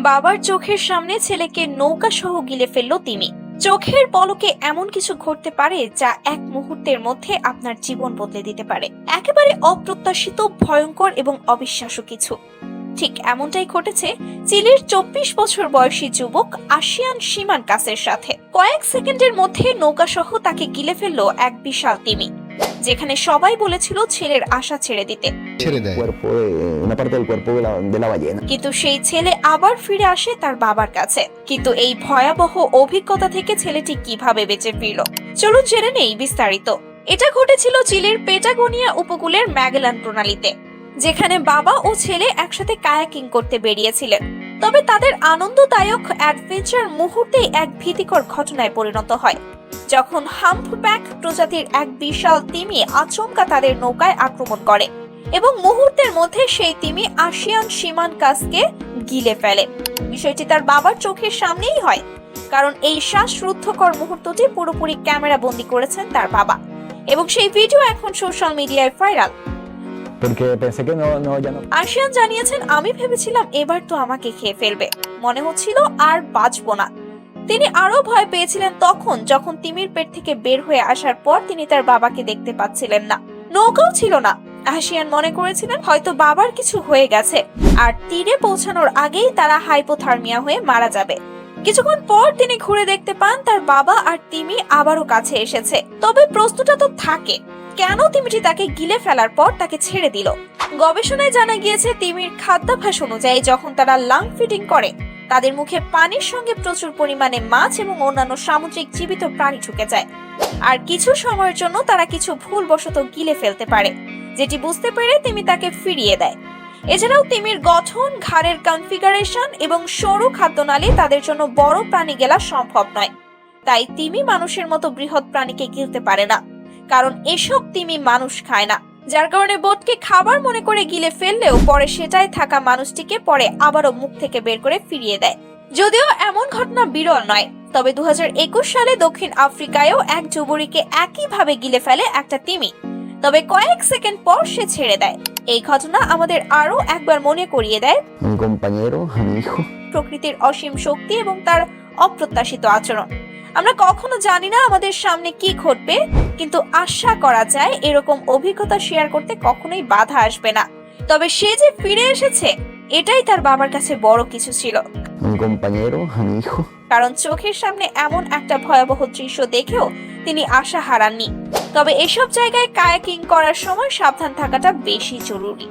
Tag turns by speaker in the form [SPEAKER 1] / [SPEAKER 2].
[SPEAKER 1] বাবার চোখের সামনে ছেলেকে নৌকা সহ গিলে ফেলল তিমি। চোখের পলকে এমন কিছু ঘটতে পারে যা এক মুহূর্তের মধ্যে আপনার জীবন বদলে দিতে পারে। একেবারে অপ্রত্যাশিত, ভয়ঙ্কর এবং অবিশ্বাস্য কিছু। ঠিক এমনটাই ঘটেছে চিলির চব্বিশ বছর বয়সী যুবক আশিয়ান সীমান কাসের সাথে। কয়েক সেকেন্ডের মধ্যে নৌকা সহ তাকে গিলে ফেলল এক বিশাল তিমি। যেখানে সবাই বলেছিল ছেলের আশা ছেড়ে দিতে।
[SPEAKER 2] ছেড়ে দেয়।
[SPEAKER 3] Cuerpo de- una parte del cuerpo de la, de la ballena.
[SPEAKER 1] কিন্তু সেই ছেলে আবার ফিরে আসে তার বাবার কাছে। কিন্তু এই ভয়াবহ অভিজ্ঞতা থেকে ছেলেটি কীভাবে বেঁচে ফিরল? চলুন জেনে নেই বিস্তারিত। এটা ঘটেছিল চিলির পেটাগোনিয়া উপকূলের ম্যাগেলান প্রণালীতে যেখানে বাবা ও ছেলে একসাথে কায়াকিং করতে বেরিয়েছিলেন। তবে তাদের আনন্দদায়ক অ্যাডভেঞ্চার মুহূর্তেই এক ভীতিকর ঘটনায় পরিণত হয়। যখন হাম্পব্যাক প্রজাতির এক বিশাল তিমি আচমকা তাদের নৌকায় আক্রমণ করে এবং মুহূর্তের মধ্যে সেই তিমি আসিয়ান সীমান কাসকে গিলে ফেলে। বিষয়টি তার বাবার চোখের সামনেই হয় কারণ এই শ্বাসরুদ্ধকর মুহূর্তটি পুরোপুরি ক্যামেরা বন্দি করেছেন তার বাবা এবং সেই ভিডিও এখন সোশ্যাল মিডিয়ায় ভাইরাল. আশিয়ান জানিয়েছেন আমি ভেবেছিলাম এবার তো আমাকে খেয়ে ফেলবে। মনে হচ্ছিল আর বাঁচবো না। তিনি আরও ভয় পেয়েছিলেন তখন যখন তিমির পেট থেকে বের হয়ে আসার পর তিনি তার বাবাকে দেখতে পাচ্ছিলেন না। নৌকাও ছিল না। আশিয়ান মনে করেছিলেন হয়তো বাবার কিছু হয়ে গেছে। আর তীরে পৌঁছানোর আগেই তারা হাইপোথার্মিয়া হয়ে মারা যাবে। কিছুক্ষণ পর তিনি ঘুরে দেখতে পান তার বাবা আর তিমি আবারও কাছে এসেছে। তবে প্রশ্নটা তো থাকে, কেন তিমিটি তাকে গিলে ফেলার পর তাকে ছেড়ে দিল? গবেষণায় জানা গিয়েছে, তিমির খাদ্যাভ্যাস অনুযায়ী যখন তারা লাং ফিটিং করে তাদের মুখে পানির সঙ্গে প্রচুর পরিমাণে মাছ এবং অন্যান্য সামুদ্রিক জীবিত প্রাণী ঢুকে যায়। আর কিছু সময়ের জন্য তারা কিছু ভুলবশত গিলে ফেলতে পারে, যেটি বুঝতে পেরে তিমি তাকে ফিরিয়ে দেয়। এছাড়াও তিমির গঠন, ঘাড়ের কনফিগারেশন এবং সরু খাদ্যনালী তাদের জন্য বড় প্রাণী গেলা সম্ভব নয়। তাই তিমি মানুষের মতো বৃহৎ প্রাণীকে গিলতে পারে না, কারণ এসব তিমি মানুষ খায় না। যার কারণে বোটকে খাবার মনে করে গিলে ফেললেও পরে সেটাই থাকা মানুষটিকে পরে আবারও মুখ থেকে বের করে ফিরিয়ে দেয়। যদিও এমন ঘটনা বিরল নয় তবে দু সালে দক্ষিণ আফ্রিকায়ও এক যুবরীকে একইভাবে গিলে ফেলে একটা তিমি। তবে কয়েক সেকেন্ড পর সে ছেড়ে দেয়। এই ঘটনা আমাদের আরও একবার মনে করিয়ে দেয়. প্রকৃতির অসীম শক্তি এবং তার অপ্রত্যাশিত আচরণ। আমরা কখনো জানি না আমাদের সামনে কি ঘটবে কিন্তু আশা করা যায় এরকম অভিজ্ঞতা শেয়ার করতে কখনোই বাধা আসবে না। তবে সে যে ফিরে এসেছে এটাই তার বাবার কাছে বড় কিছু ছিল. কারণ চোখের সামনে এমন একটা ভয়াবহ দৃশ্য দেখেও তিনি আশা হারাননি। তবে এসব জায়গায় কায়াকিং করার সময় সাবধান থাকাটা বেশি জরুরি।